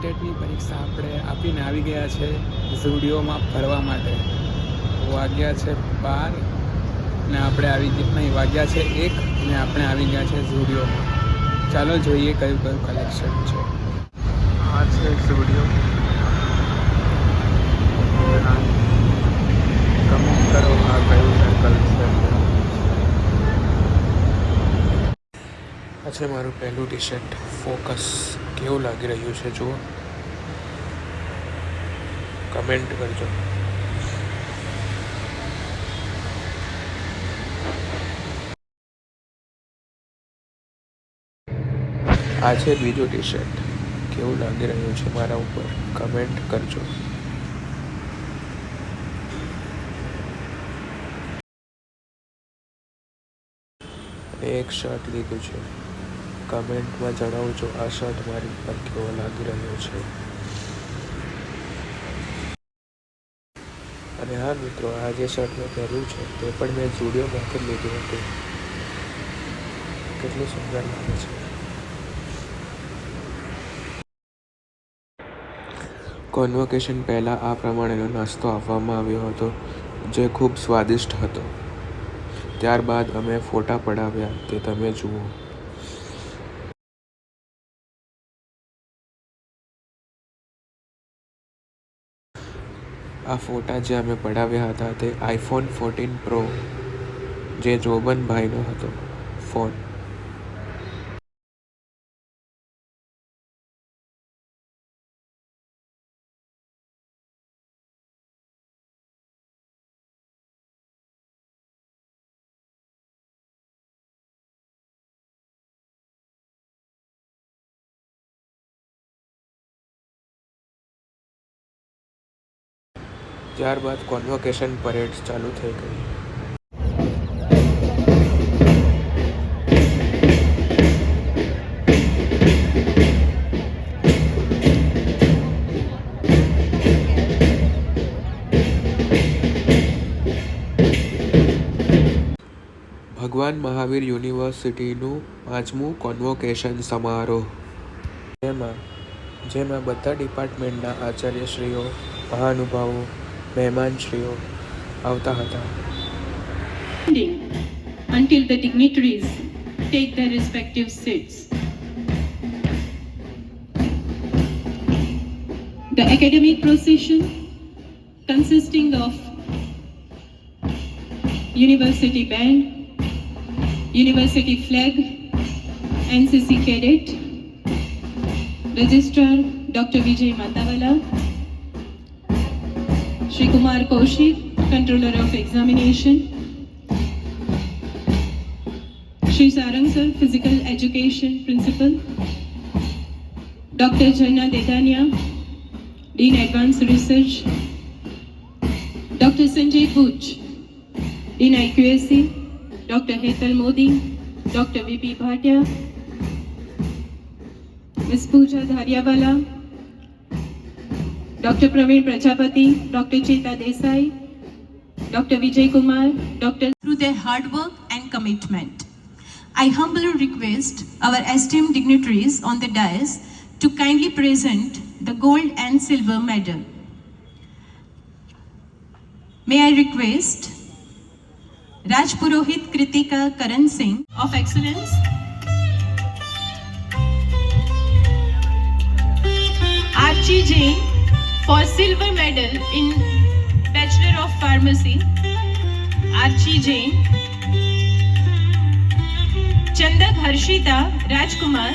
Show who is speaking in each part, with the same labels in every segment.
Speaker 1: ટેટની પરીક્ષા આપણે આપીને આવી ગયા છે ઝુડિયોમાં ફરવા માટે. વાગ્યા છે બાર ને આપણે આવી ગયા નહીં વાગ્યા છે એક ને આપણે આવી ગયા છે ઝુડિયોમાં ચાલો જોઈએ કયું કયું કલેક્શન છે. આ છે ઝુડિયો કમેન્ટ કરો આ કયું કલેક્શન છે? આ છે મારું પહેલું ટી શર્ટ ફોકસ. કેવું લાગી રહ્યું છે, જુઓ. કમેન્ટ કરજો. આ છે બીજું ટી શર્ટ કેવું લાગી રહ્યું છે મારા ઉપર? કમેન્ટ કરજો. એક શર્ટ લીધું છે. કમેન્ટમાં જણાવજો આ શર્ટ મારી પર કેવો લાગી રહ્યો છે. અને હા મિત્રો, આ જે શર્ટ મેં પહેર્યું છે, તે પણ મેં ઝુડિયોમાંથી જ લીધું હતું. કેટલું સુંદર લાગે છે. કોન્વોકેશન પહેલાં આ પ્રમાણેનો નાસ્તો આપવામાં આવ્યો હતો, જે ખૂબ સ્વાદિષ્ટ હતો. ત્યારબાદ અમે ફોટા પડાવ્યા, તે તમે જુઓ. આ ફોટા જે અમે પડાવ્યા હતા તે આઈફોન ફોર્ટીન પ્રો જે જોબનભાઈનો હતો ફોન. ત્યારબાદ કોન્વોકેશન પરેડ ચાલુ થઈ ગઈ. ભગવાન મહાવીર યુનિવર્સિટીનું પાંચમું કોન્વોકેશન સમારોહ. જેમાં જેમાં બધા ડિપાર્ટમેન્ટના આચાર્યશ્રીઓ, મહાનુભાવો મહેમાનશ્રીઓ આવતા હતા
Speaker 2: until the dignitaries take their respective seats. The academic procession consisting of university band, university flag, NCC cadet, registrar Dr. Vijay Matawala, Shri Kumar Kaushik, controller of examination, Shri Sarang sir, physical education principal, Dr. Jaina Dedania, Dean Advanced Research, Dr. Sanjay Butch, Dean IQSC, Dr. Hetal Modi, Dr. VP Bhatia, Ms. Pooja Dharyawala, Dr. Praveen Prajapati, Dr. Cheta Desai, Dr. Vijay Kumar, Dr.
Speaker 3: through their hard work and commitment. I humbly request our esteemed dignitaries on the dais to kindly present the gold and silver medal. May I request Raj Purohit Kritika Karan Singh of Excellence Archie Jain for silver medal in Bachelor of Pharmacy, Archie Jain. Chandak Harshita Rajkumar.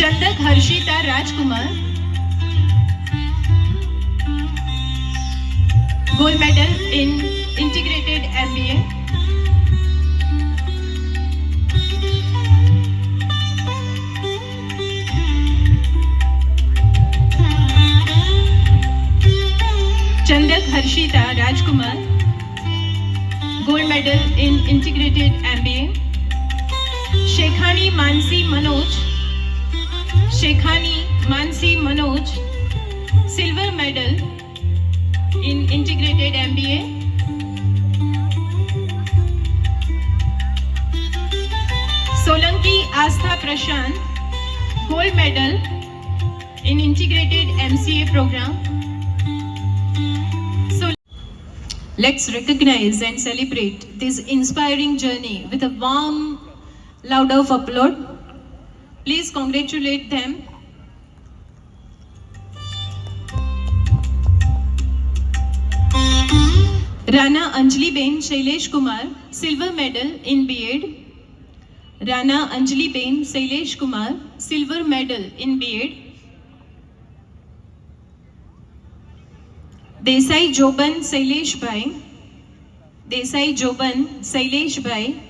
Speaker 3: Chandak Harshita Rajkumar. gold medal in integrated MBA Chandak Harshita Rajkumar, gold medal in integrated MBA. Shekhani Mansi Manoj, Shekhani Mansi Manoj, silver medal
Speaker 2: in integrated MBA. Astha Prashant, gold medal in integrated MCA program. So let's recognize and celebrate this inspiring journey with a warm loud of applaud. Please congratulate them. Rana Anjali Ben Shailesh Kumar, silver medal in B.Ed. Kumar, silver medal in B.Ed. Desai Joban Shailesh Bhai, Desai Joban Shailesh Bhai,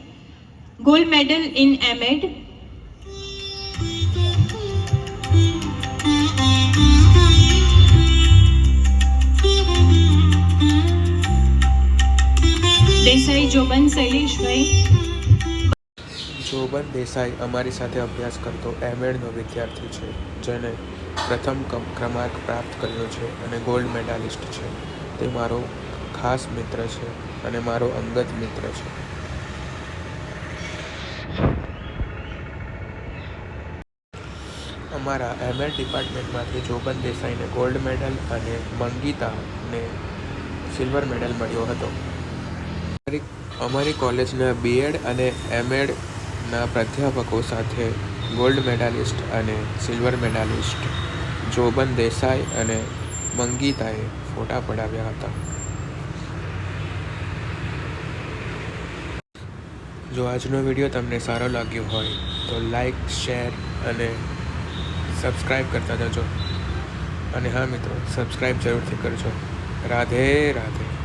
Speaker 2: gold medal in M.Ed. Desai Joban શૈલેષભાઈ
Speaker 1: જોબન દેસાઈ અમારી સાથે અભ્યાસ કરતો એમએડનો વિદ્યાર્થી છે જેને પ્રથમ ક્રમાંક પ્રાપ્ત કર્યો છે અને ગોલ્ડ મેડાલિસ્ટ છે. તે મારો ખાસ મિત્ર છે અને મારો અંગત મિત્ર છે. અમારા એમએડ ડિપાર્ટમેન્ટમાંથી જોબન દેસાઈને ગોલ્ડ મેડલ અને મંગીતાને સિલ્વર મેડલ મળ્યો હતો. અમારી કોલેજના બીએડ અને એમએડના પ્રાધ્યાપકો સાથે ગોલ્ડ મેડાલિસ્ટ અને સિલ્વર મેડાલિસ્ટ જોબન દેસાઈ અને મંગીતાએ ફોટા પડાવ્યા હતા. જો આજનો વીડિયો તમને સારો લાગ્યો હોય, તો લાઈક, શેર અને સબસ્ક્રાઈબ કરતા જજો. અને હા મિત્રો સબસ્ક્રાઈબ જરૂરથી કરજો. રાધે રાધે.